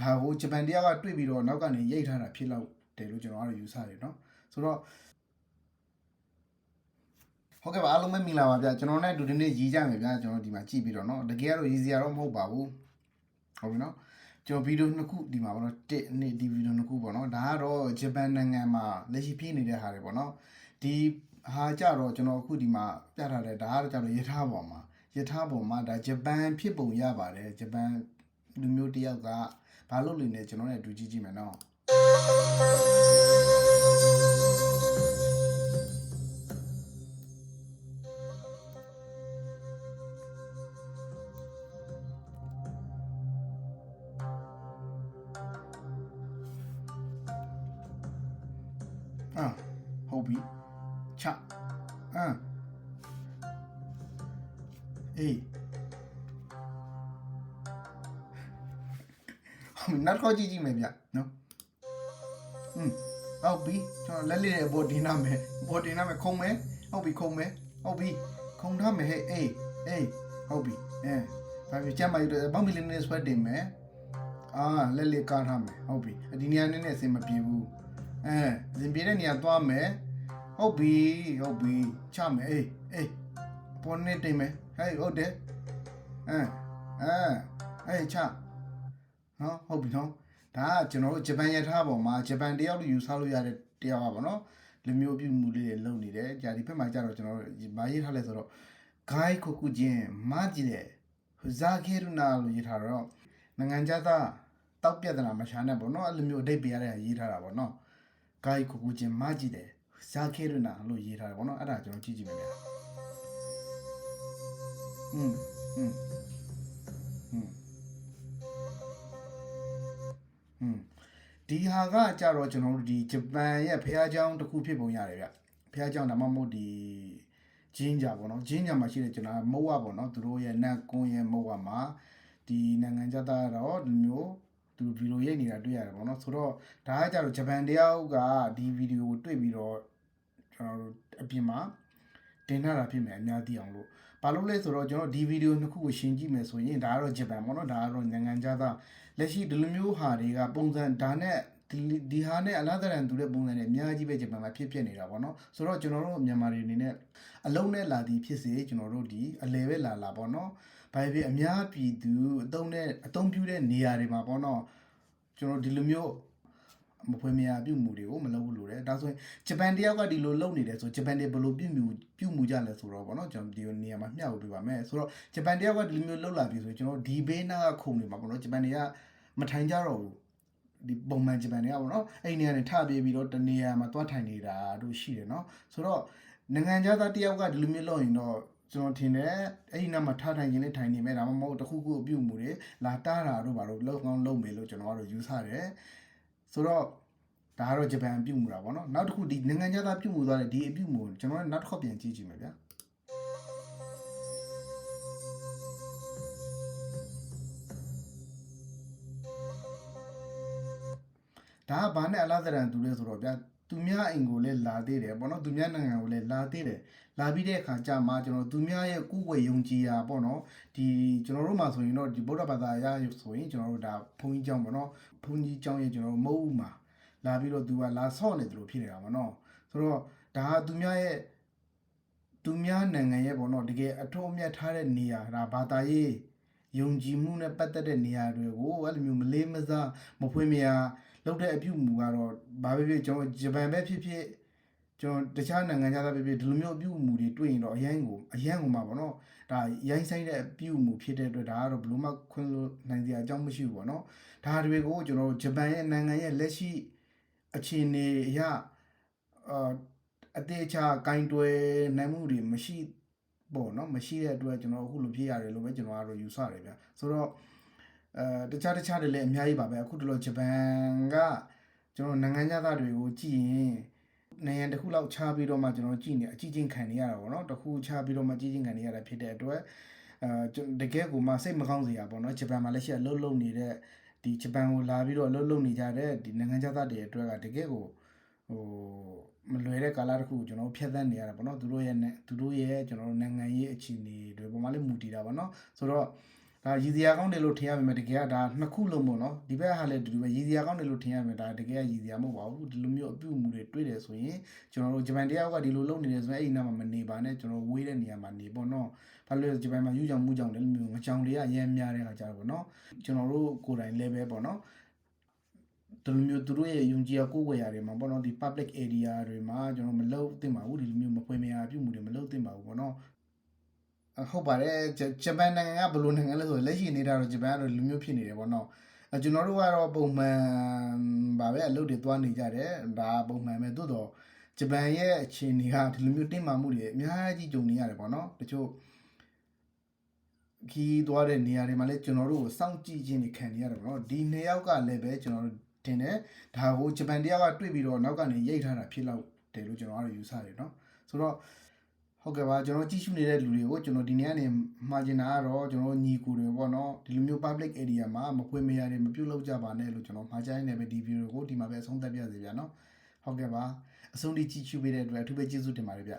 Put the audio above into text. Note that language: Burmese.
ဒါကိုဂျပန်တရားကတွေ့ပြီးတော့နောက်ကနေရိတ်ထားတာဖြစ်လောက်တယ်လို့ကျွန်တော်ကတော့ယူဆတယ်เนาะဆိုတော့ဟုတ်ကဲ့ပါအားလုံးပဲမင်္ဂလာပါဗျာကျွန်တော်နဲ့အတူဒီနေ့ရည်ကြမယ်ဗျာကျွန်တော်ဒီမှာကြည့်ပြီးတော့เนาะတကယ်ကတော့ရည်စရာတော့မဟုတ်ပါဘူးဟုတ်ပြီเนาะကျွန်တော်ဗီဒီယိုနှစ်ခုဒီမှာပေါ့နော်တစ်နေ့ဒီဗီဒီယိုနှစ်ခုပေါ့နော်ဒါကတော့ဂျပန်နိုင်ငံမှာလက်ရှိဖြစ်နေတဲ့ဟာတွေပေါ့နော်ဒီဟာကြတော့ကျွန်တော်အခုဒီမှာပြထားတယ်ဒါကတော့ကြတော့ယထာပေါ်မှာယထာပေါ်မှာဒါဂျပန်ဖြစ်ပုံရပါတယ်ဂျပန်လူမျိုးတစ်ယောက်က ဘာလို့လဲကျွန်တော်လည်းအတူကြည့်ကြည့်မယ်နော်อ่ะဟုတ်ပြီချအမ်အေး နောက်ခေါက်ကြည့်ကြည့်မယ်ဗျနော်อืมဟုတ်ပြီကျွန်တော်လက်လေးရဲ့ဘော်ဒီနာမယ်ဘော်ဒီနာမယ်ခုံမယ်ဟုတ်ပြီခုံမယ်ဟုတ်ပြီခုံထားမယ်ဟဲ့အေးအေးဟုတ်ပြီအဲဘာဖြစ်ကြမ်းမယူတော့ဘောင်းမီလင်းနဲ့ဆွဲတင်မယ်အာလက်လေးကားထားမယ်ဟုတ်ပြီဒီနေရာနဲ့နဲ့အဆင်မပြေဘူးအဲဇင်ပြေတဲ့နေရာသွားမယ်ဟုတ်ပြီဟုတ်ပြီချမယ်အေးအေးပေါ်နေတိမ်မယ်ဟဲ့ဟုတ်တယ်အဲအဲအေးချ နော်ဟုတ်ပြီနော်ဒါကကျွန်တော်တို့ဂျပန်ရထားပေါ်မှာဂျပန်တယောက်လိုယူဆလို့ရတဲ့တယောက်ပါဗောနော်လူမျိုးပြုမှုလေးတွေလုပ်နေတယ်ကြာဒီဘက်မှာကြာတော့ကျွန်တော်တို့မရေးထားလဲဆိုတော့ဂိုင်းခုခုချင်းမကြည့်တဲ့ဇာခေရနာလို့ရေးထားတော့နိုင်ငံခြားသားတောက်ပြဿနာမရှာနဲ့ဗောနော်အဲ့လိုမျိုးအဓိပ္ပာယ်ရတဲ့ရေးထားတာဗောနော် ဂိုင်ကိုကိုချင်းမကြည့်တယ်ဇာခေရနာလို့ရေးထားတယ်ဗောနော်အဲ့ဒါကျွန်တော်ကြည့်ကြည့်မယ်ဗျာอืมอืม ဟာကကြတော့ကျွန်တော်တို့ဒီဂျပန်ရဲ့ဖះเจ้าတစ်ခုဖြစ်ပုံရတယ်ဗျဖះเจ้าဒါမှမဟုတ်ဒီဂျင်းကြပေါ့နော်ဂျင်းကြမှာရှိတဲ့ကျွန်တော်မုတ်ဝပေါ့နော်သူတို့ရဲ့နတ်ကွန်းရဲ့မုတ်ဝမှာဒီနိုင်ငံခြားသားတော့ဒီမျိုးသူဗီဒီယိုရိုက်နေတာတွေ့ရတယ်ပေါ့နော်ဆိုတော့ဒါကကြတော့ဂျပန်တယောက်ကဒီဗီဒီယိုကိုတွေ့ပြီးတော့ကျွန်တော်တို့အပြင်မှာတင်ထားတာဖြစ်မယ်အများသိအောင်လို့ဘာလို့လဲဆိုတော့ကျွန်တော်ဒီဗီဒီယိုနှစ်ခုကိုရှင်းကြည့်မယ်ဆိုရင်ဒါကတော့ဂျပန်ပေါ့နော်ဒါကတော့နိုင်ငံခြားသားလက်ရှိဒီလိုမျိုးဟာတွေကပုံစံဒါနဲ့ ဒီဒီဟာနဲ့အလားတရန်တူတဲ့ပုံစံနဲ့အများကြီးပဲဂျပန်မှာဖြစ်ဖြစ်နေတာပေါ့နော်ဆိုတော့ကျွန်တော်တို့မြန်မာတွေအနေနဲ့အလုံးနဲ့လာသည်ဖြစ်စေကျွန်တော်တို့ဒီအလဲပဲလာလာပေါ့နော်ဘာဖြစ်အများပြည်သူအတုံးနဲ့အတုံးပြူတဲ့နေရာတွေမှာပေါ့နော်ကျွန်တော်ဒီလိုမျိုးမဖွေးမရပြုမှုတွေကိုမလုပ်ဘူးလို့တယ်ဒါဆိုရင်ဂျပန်တယောက်ကဒီလိုလုပ်နေတယ်ဆိုဂျပန်တွေဘယ်လိုပြုမှုပြုမှုကြလဲဆိုတော့ပေါ့နော်ကျွန်တော်ဒီနေရာမှာမျှဝေပေးပါမယ်ဆိုတော့ဂျပန်တယောက်ကဒီလိုမျိုးလုပ်လာပြီဆိုရင်ကျွန်တော်ဒီဘေးနာကခုံနေမှာပေါ့နော်ဂျပန်တွေကမထိုင်ကြတော့ဘူး ဒီပုံမှန်ဂျပန်တွေကပေါ့နော်အဲ့ဒီနေရာနဲ့ထပြေးပြီးတော့တနေရာမှာသွားထိုင်နေတာတို့ရှိတယ်နော်ဆိုတော့နိုင်ငံခြားသားတယောက်ကဒီလိုမျိုးလုပ်ရင်တော့ကျွန်တော်ထင်တယ်အဲ့ဒီနားမှာထားထိုင်ခြင်းနဲ့ထိုင်နေမယ်ဒါမှမဟုတ်တစ်ခုခုအပြုတ်မှုတွေလာတားတာတို့ဘာလို့လောက်ကောင်းလုပ်မယ်လို့ကျွန်တော်ကတော့ယူဆတယ်ဆိုတော့ဒါကတော့ဂျပန်အပြုတ်မှုတာပေါ့နော်နောက်တစ်ခုဒီနိုင်ငံခြားသားပြုတ်မှုသွားတဲ့ဒီအပြုတ်မှုကိုကျွန်တော်နောက်တစ်ခေါက်ပြန်ကြည့်ကြည့်မယ်ဗျာ ဒါကဘာနဲ့အလားတရန်တူလဲဆိုတော့ဗျာသူများအိမ်ကိုလည်းလာသေးတယ်ပေါ့နော်သူများနိုင်ငံကိုလည်းလာသေးတယ်လာပြီးတဲ့အခါကျမှကျွန်တော်သူများရဲ့ကုဝေယုံကြည်ရာပေါ့နော်ဒီကျွန်တော်တို့မှာဆိုရင်တော့ဒီဗုဒ္ဓဘာသာအရဆိုရင်ကျွန်တော်တို့ဒါဘုန်းကြီးကျောင်းပေါ့နော်ဘုန်းကြီးကျောင်းရဲ့ကျွန်တော်မဟုတ်ဘူးမှာလာပြီးတော့သူကလာဆော့နေတယ်လို့ဖြစ်နေတာပေါ့နော်ဆိုတော့ဒါကသူများရဲ့သူများနိုင်ငံရဲ့ပေါ့နော်တကယ်အထွတ်အမြတ်ထားတဲ့နေရာဒါဘာသာရေးယုံကြည်မှုနဲ့ပတ်သက်တဲ့နေရာတွေကိုအဲ့လိုမျိုးမလေးမစားမဖွင့်မရ လောက်တဲ့အပြုမူကတော့ဘာပဲဖြစ်ကျွန်တော်ဂျပန်ပဲဖြစ်ဖြစ်ကျွန်တော်တခြားနိုင်ငံခြားသားပဲဖြစ်ဒီလိုမျိုးအပြုမူတွေတွေ့ရင်တော့အရင်ကိုအရင်ကိုမှာပေါ့နော်ဒါရိုင်းဆိုင်တဲ့အပြုမူဖြစ်တဲ့အတွက်ဒါကတော့ဘယ်လို့မှခွင့်လို့နိုင်စရာအကြောင်းမရှိဘူးပေါ့နော်ဒါတွေကိုကျွန်တော်ဂျပန်ရဲ့နိုင်ငံရဲ့လက်ရှိအခြေအနေအရအာအသေးချာကင်တွယ်နိုင်မှုတွေမရှိပေါ့နော်မရှိတဲ့အတွက်ကျွန်တော်အခုလိုဖြစ်ရတယ်လို့ပဲကျွန်တော်ကတော့ယူဆတယ်ဗျဆိုတော့ အဲတခြားတခြားတွေလည်းအများကြီးပါပဲအခုတလောဂျပန်ကကျွန်တော်နိုင်ငံသားတွေကိုကြည့်ရင်နိုင်ငံတစ်ခုလောက်ခြားပြီးတော့မှကျွန်တော်ကြည့်နေအကြည့်ချင်းခံနေရတာပေါ့နော်တစ်ခုခြားပြီးတော့မှကြည့်ချင်းခံနေရတာဖြစ်တဲ့အတွက်အဲတကယ်ကိုမှစိတ်မကောင်းစရာပေါ့နော်ဂျပန်မှာလက်ရှိအလုပ်လုပ်နေတဲ့ဒီဂျပန်ကိုလာပြီးတော့အလုပ်လုပ်နေကြတဲ့ဒီနိုင်ငံသားတွေအတွက်ကတကယ်ကိုဟိုမလွယ်တဲ့ကာလတစ်ခုကိုကျွန်တော်ဖျက်ဆီးနေရတာပေါ့နော်သူတို့ရဲ့သူတို့ရဲ့ကျွန်တော်တို့နိုင်ငံရေးအခြေအနေတွေပုံမှန်လေးမူတည်တာပေါ့နော်ဆိုတော့ ဒါရည်စရာကောင်းတယ်လို့ထင်ရပေမဲ့တကယ်ကဒါနှစ်ခုလုံးပေါ့နော်ဒီဘက်ဟာလည်းအတူတူပဲရည်စရာကောင်းတယ်လို့ထင်ရပေမဲ့ဒါတကယ်ကရည်စရာမဟုတ်ပါဘူးဒီလိုမျိုးအပြုအမူတွေတွေ့တယ်ဆိုရင်ကျွန်တော်တို့ဂျပန်တရားကဒီလိုလုပ်နေတယ်ဆိုရင်အဲ့ဒီနားမှာမနေပါနဲ့ကျွန်တော်ဝေးတဲ့နေရာမှာနေပေါ့နော်ဘာလို့လဲဂျပန်မှာယူကြောင်မှုကြောင်တယ်လို့မျိုးငကြောင်တွေကရမ်းများတဲ့ခါကြတော့ပေါ့နော်ကျွန်တော်တို့ကိုယ်တိုင်လည်းပဲပေါ့နော်ဒီလိုမျိုးသူတို့ရဲ့ယုံကြည်ရကိုယ်ဝယ်ရတွေမှာပေါ့နော်ဒီ public area တွေမှာကျွန်တော်မလုပ်သင့်ပါဘူးဒီလိုမျိုးမဖွင့်မရပြုမှုတွေမလုပ်သင့်ပါဘူးပေါ့နော်အ ဟုတ်ပါတယ်ဂျပန်နိုင်ငံကဘယ်လိုနိုင်ငံလဲဆိုလက်ရှိနေတာတော့ဂျပန်ကတော့လူမျိုးဖြစ်နေတယ်ပေါ့နော်ကျွန်တော်တို့ကတော့ပုံမှန်ပါပဲအလုပ်တွေသွားနေကြတယ်ဒါပုံမှန်ပဲသို့တော့ဂျပန်ရဲ့အခြေအနေကဒီလိုမျိုးတင်းမာမှုတွေအများကြီးကြုံနေရတယ်ပေါ့နော်တချို့ခီးသွားတဲ့နေရာတွေမှာလည်းကျွန်တော်တို့ကိုစောင့်ကြည့်ခြင်းတွေခံနေရတယ်ပေါ့နော်ဒီနှစ်ယောက်ကလည်းပဲကျွန်တော်တို့တင်တယ်ဒါကိုဂျပန်တယောက်ကတွေ့ပြီးတော့နောက်ကနေရိုက်ထားတာဖြစ်လောက်တယ်လို့ကျွန်တော်ကတော့ယူဆတယ်နော်ဆိုတော့ ဟုတ်ကဲ့ပါကျွန်တော်ကြည့်ရှုနေတဲ့လူတွေကိုကျွန်တော်ဒီနေ့ကနေမှာကျင်တာကတော့ကျွန်တော်ညီကိုတွေပေါ့နော်ဒီလိုမျိုး public area မှာမဖွင့်မရတဲ့မပြုတ်လောက်ကြပါနဲ့လို့ကျွန်တော်မှာကျနေတယ်ပဲဒီ video ကိုဒီမှာပဲအဆုံးသတ်ပြစေဗျာနော်ဟုတ်ကဲ့ပါအဆုံးထိကြည့်ရှုပေးတဲ့အတွက်အထူးပဲကျေးဇူးတင်ပါတယ်ဗျာ